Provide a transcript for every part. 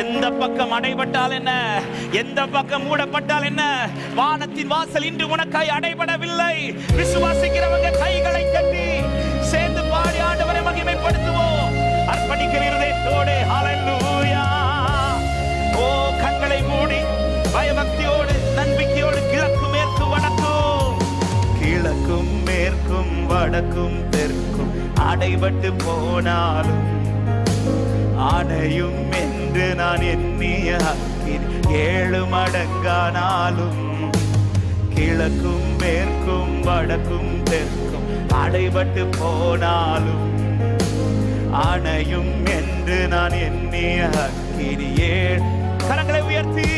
எந்த பக்கம் அடைபட்டால் என்ன? எந்த பக்கம் மூடப்பட்டால் என்ன? வானத்தின் வாசல் இன்று உனக்காய் அடைபடவில்லை. விசுவாசிக்கிறவங்க கைகளை கட்டி சேர்ந்து பாடி ஆண்டவரை மகிமைப்படுத்துவோம். அர்ப்பணிக்கிற இருதயத்தோடு ஹalleluya ஓ கண்களை மூடி பயபக்தியோடு நம்பிக்கையோடு கிழக்கு மேற்கு வடக்கும். கிழக்கும் மேற்கும் வடக்கும் தெற்கும். அடைபட்டு போனாலும் அணையும் என்று நான் எண்ணிய அக்கினி ஏழு மடங்கானாலும் கிழக்கும் மேற்கும் வடக்கும் தெற்கும் அடைபட்டு போனாலும் அணையும் என்று நான் எண்ணிய அக்கினி ஏழு கரங்களை உயர்த்தி.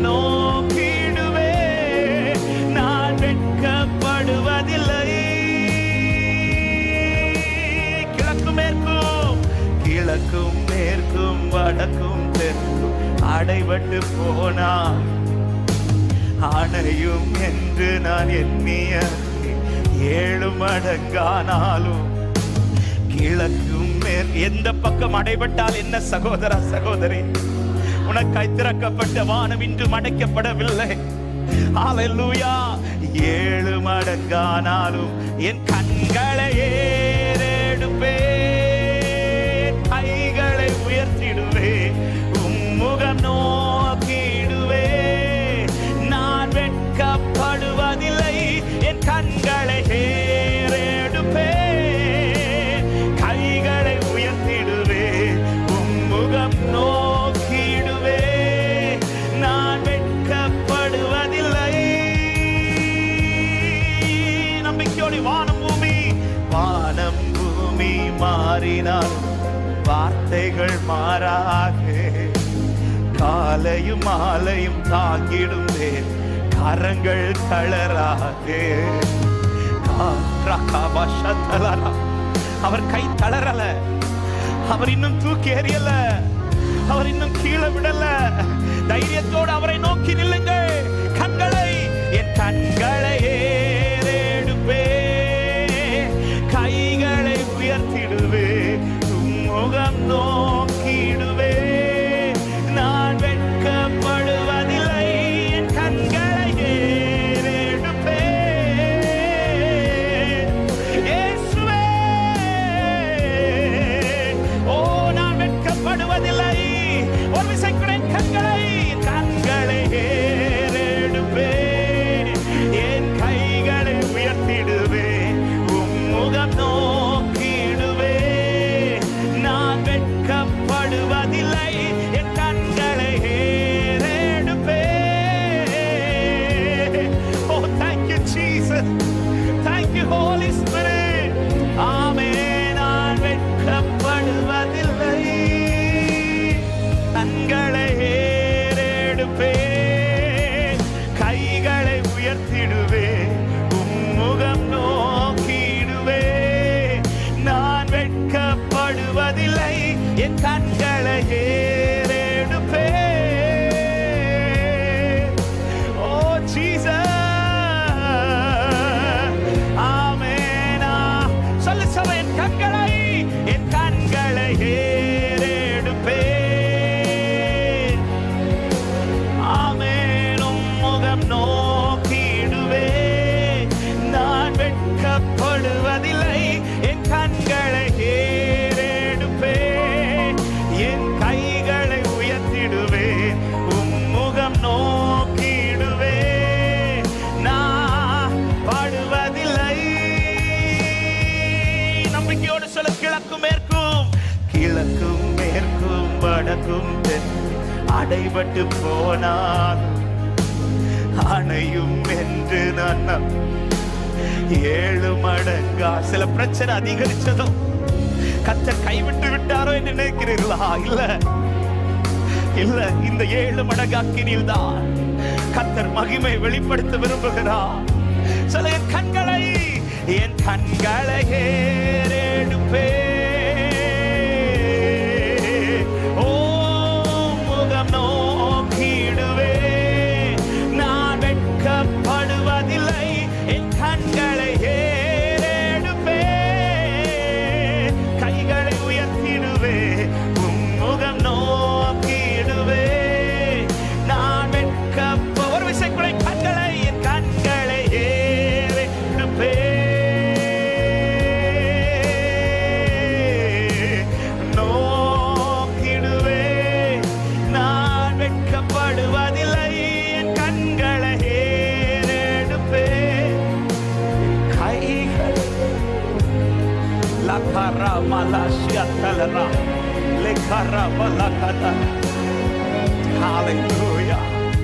உம்முகம் நான் வெட்கப்படுவதில்லை. கிழக்கும் மேற்கும் கிழக்கும் மேற்கும் வடக்கும் தெற்கும் அடைபட்டு போனான் அணையும் என்று நான் எண்ணிய ஏழு மடங்கானாலும் கிழக்கும் மேல் எந்த பக்கம் அடைபட்டால் என்ன சகோதரா சகோதரி? உனக்காய் திறக்கப்பட்ட வானம் இன்று மடைக்கப்படவில்லை. ஹalleluya ஏழு மடங்கானாலும் என் கண்களை ஏறெடுப்பேன். கைகளை உயர்த்திடுவேன். உம்முகம் நோக்கிடுவேன். நான் வெட்கப்படுவதில்லை. என் கண்களை மாறினால் வார்த்தைகள் மாறாக காலையும் மாலையும் தாங்கிடும் கரங்கள் தளராக காற்றா அவர் கை தளரல. அவர் இன்னும் தூக்கி எறியல. அவர் இன்னும் கீழே விடல. தைரியத்தோடு அவரை நோக்கி நில்லுங்கள். கண்களை என் கண்களை முகம் நம்பிக்கையோடு சொல்ல கிழக்கும் மேற்கும். கிழக்கும் மேற்கும் வடக்கும் அடைபட்டு போனால் அணையும் என்று நான் ஏழு மடங்கா. சில பிரச்சனை அதிகரிச்சதும் கத்தர் கைவிட்டு விட்டாரோ என்று நினைக்கிறீர்களா? இல்ல. இல்ல இந்த ஏழு மடங்கு அக்கினியில் தான் கத்தர் மகிமை வெளிப்படுத்த விரும்புகிறார். சில கண்களை என் கண்களையே ஏறெடுப்பே ஓ Hallelujah.